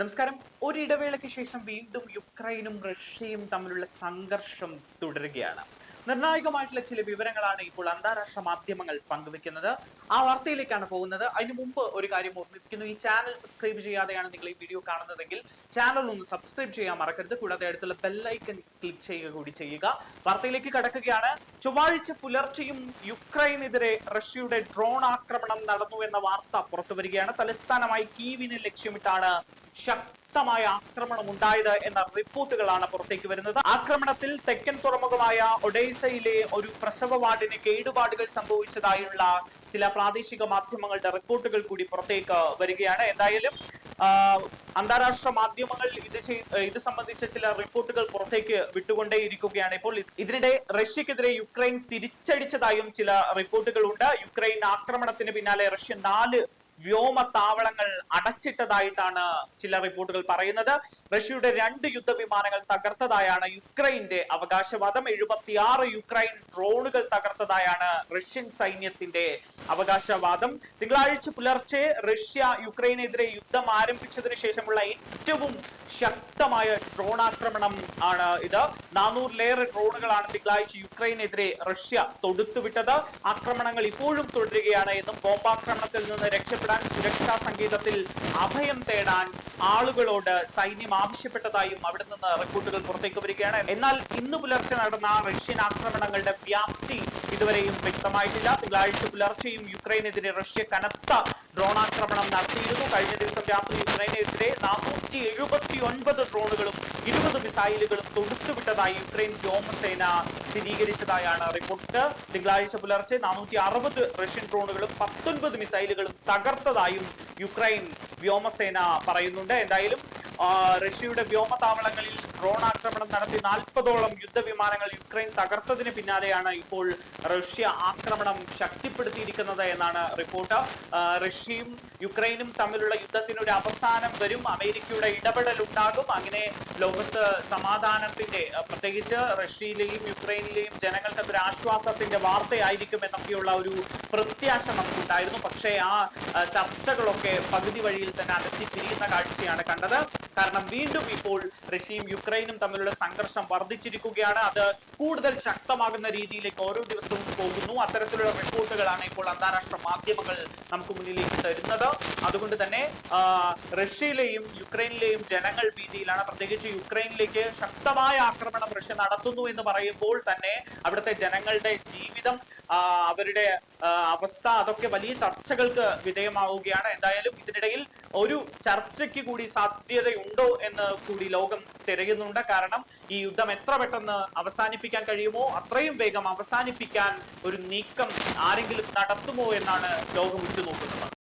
നമസ്കാരം. ഒരിടവേളയ്ക്ക് ശേഷം വീണ്ടും യുക്രൈനും റഷ്യയും തമ്മിലുള്ള സംഘർഷം തുടരുകയാണ്. നിർണായകമായിട്ടുള്ള ചില വിവരങ്ങളാണ് ഇപ്പോൾ അന്താരാഷ്ട്ര മാധ്യമങ്ങൾ പങ്കുവെക്കുന്നത്. ആ വാർത്തയിലേക്കാണ് പോകുന്നത്. അതിനു മുമ്പ് ഒരു കാര്യം ഓർമ്മിപ്പിക്കുന്നു. ഈ ചാനൽ സബ്സ്ക്രൈബ് ചെയ്യാതെയാണ് നിങ്ങൾ ഈ വീഡിയോ കാണുന്നതെങ്കിൽ ചാനൽ ഒന്ന് സബ്സ്ക്രൈബ് ചെയ്യാൻ മറക്കരുത്. കൂടാതെ അടുത്തുള്ള ബെല്ലൈക്കൺ ക്ലിക്ക് ചെയ്യുക കൂടി ചെയ്യുക. വാർത്തയിലേക്ക് കടക്കുകയാണ്. ചൊവ്വാഴ്ച പുലർച്ചെയും യുക്രൈനെതിരെ റഷ്യയുടെ ഡ്രോൺ ആക്രമണം നടന്നു എന്ന വാർത്ത പുറത്തു വരികയാണ്. തലസ്ഥാനമായി കീവിനെ ലക്ഷ്യമിട്ടാണ് ശക്തമായ ആക്രമണം ഉണ്ടായത് എന്ന റിപ്പോർട്ടുകളാണ് പുറത്തേക്ക് വരുന്നത്. ആക്രമണത്തിൽ തെക്കൻ തുറമുഖമായ ഒഡൈസയിലെ ഒരു പ്രസവ വാർഡിന് കേടുപാടുകൾ സംഭവിച്ചതായുള്ള ചില പ്രാദേശിക മാധ്യമങ്ങളുടെ റിപ്പോർട്ടുകൾ കൂടി പുറത്തേക്ക് വരികയാണ്. എന്തായാലും അന്താരാഷ്ട്ര മാധ്യമങ്ങൾ ഇത് ഇത് സംബന്ധിച്ച ചില റിപ്പോർട്ടുകൾ പുറത്തേക്ക് വിട്ടുകൊണ്ടേയിരിക്കുകയാണ്. ഇപ്പോൾ ഇതിനിടെ റഷ്യക്കെതിരെ യുക്രൈൻ തിരിച്ചടിച്ചതായും ചില റിപ്പോർട്ടുകൾ ഉണ്ട് യുക്രൈൻ ആക്രമണത്തിന് പിന്നാലെ റഷ്യ നാല് വ്യോമ താവളങ്ങൾ അടച്ചിട്ടതായിട്ടാണ് ചില റിപ്പോർട്ടുകൾ പറയുന്നത്. റഷ്യയുടെ രണ്ട് യുദ്ധവിമാനങ്ങൾ തകർത്തതായാണ് യുക്രൈന്റെ അവകാശവാദം. എഴുപത്തിയാറ് യുക്രൈൻ ഡ്രോണുകൾ തകർത്തതായാണ് റഷ്യൻ സൈന്യത്തിന്റെ അവകാശവാദം. തിങ്കളാഴ്ച പുലർച്ചെ റഷ്യ യുക്രൈനെതിരെ യുദ്ധം ആരംഭിച്ചതിന് ശേഷമുള്ള ഏറ്റവും ശക്തമായ ഡ്രോൺ ആക്രമണം ആണ് ഇത്. നാനൂറിലേറെ ഡ്രോണുകളാണ് തിങ്കളാഴ്ച യുക്രൈനെതിരെ റഷ്യ തൊടുത്തുവിട്ടത്. ആക്രമണങ്ങൾ ഇപ്പോഴും തുടരുകയാണ് എന്നും ബോംബാക്രമണത്തിൽ നിന്ന് രക്ഷപ്പെടാൻ സുരക്ഷാ സംഗീതത്തിൽ അഭയം തേടാൻ ആളുകളോട് സൈന്യം ആവശ്യപ്പെട്ടതായും അവിടെ നിന്ന് റിപ്പോർട്ടുകൾ പുറത്തേക്ക് വരികയാണ്. എന്നാൽ ഇന്ന് പുലർച്ചെ നടന്ന റഷ്യൻ ആക്രമണങ്ങളുടെ വ്യാപ്തി ഇതുവരെയും വ്യക്തമായിട്ടില്ല. തിങ്കളാഴ്ച പുലർച്ചെയും യുക്രൈനെതിരെ റഷ്യ കനത്ത ഡ്രോൺ ആക്രമണം നടത്തിയിരുന്നു. കഴിഞ്ഞ ദിവസം രാത്രി യുക്രൈനെതിരെ നാനൂറ്റി എഴുപത്തി ഒൻപത് ഡ്രോണുകളും മിസൈലുകളും തൊടുത്തുവിട്ടതായി യുക്രൈൻ വ്യോമസേന സ്ഥിരീകരിച്ചതായാണ് റിപ്പോർട്ട്. തിങ്കളാഴ്ച പുലർച്ചെ നാനൂറ്റി അറുപത് റഷ്യൻ ഡ്രോണുകളും പത്തൊൻപത് മിസൈലുകളും തകർത്തതായും യുക്രൈൻ വ്യോമസേന പറയുന്നുണ്ട്. എന്തായാലും റഷ്യയുടെ വ്യോമതാവളങ്ങളിൽ ഡ്രോൺ ആക്രമണം നടത്തി നാൽപ്പതോളം യുദ്ധവിമാനങ്ങൾ യുക്രൈൻ തകർത്തതിന് പിന്നാലെയാണ് ഇപ്പോൾ റഷ്യ ആക്രമണം ശക്തിപ്പെടുത്തിയിരിക്കുന്നത് എന്നാണ് റിപ്പോർട്ട്. റഷ്യയും യുക്രൈനും തമ്മിലുള്ള യുദ്ധത്തിന് ഒരു അവസാനം വരും. അമേരിക്കയുടെ ഇടപെടൽ ഉണ്ടാകും. അങ്ങനെ ലോകത്ത് സമാധാനത്തിന്റെ പ്രത്യേകിച്ച് റഷ്യയിലെയും യുക്രൈനിലെയും ജനങ്ങൾക്ക് ഒരു ആശ്വാസത്തിന്റെ വാർത്തയായിരിക്കും എന്നൊക്കെയുള്ള ഒരു പ്രത്യാശ നമുക്കുണ്ടായിരുന്നു. പക്ഷേ ആ ചർച്ചകളൊക്കെ പകുതി വഴിയിൽ തന്നെ അടച്ചി തിരിയുന്ന കാഴ്ചയാണ് കണ്ടത്. കാരണം വീണ്ടും ഇപ്പോൾ റഷ്യയും യുക്രൈനും തമ്മിലുള്ള സംഘർഷം വർദ്ധിച്ചിരിക്കുകയാണ്. അത് കൂടുതൽ ശക്തമാകുന്ന രീതിയിലേക്ക് ഓരോ ദിവസവും പോകുന്നു. അത്തരത്തിലുള്ള റിപ്പോർട്ടുകളാണ് ഇപ്പോൾ അന്താരാഷ്ട്ര മാധ്യമങ്ങൾ നമുക്ക് മുന്നിലേക്ക് തരുന്നത്. അതുകൊണ്ട് തന്നെ റഷ്യയിലെയും യുക്രൈനിലെയും ജനങ്ങൾ ഭീതിയിലാണ്. പ്രത്യേകിച്ച് യുക്രൈനിലേക്ക് ശക്തമായ ആക്രമണം റഷ്യ നടത്തുന്നു എന്ന് പറയുമ്പോൾ തന്നെ അവിടുത്തെ ജനങ്ങളുടെ ജീവിതം അവരുടെ അവസ്ഥ അതൊക്കെ വലിയ ചർച്ചകൾക്ക് വിധേയമാവുകയാണ്. എന്തായാലും ഇതിനിടയിൽ ഒരു ചർച്ചയ്ക്ക് കൂടി സാധ്യതയുണ്ടോ. എന്ന് കൂടി ലോകം തിരയുന്നുണ്ട്. കാരണം ഈ യുദ്ധം എത്ര പെട്ടെന്ന് അവസാനിപ്പിക്കാൻ കഴിയുമോ അത്രയും വേഗം അവസാനിപ്പിക്കാൻ ഒരു നീക്കം ആരെങ്കിലും നടത്തുമോ എന്നാണ് ലോകം ഉറ്റുനോക്കുന്നത്.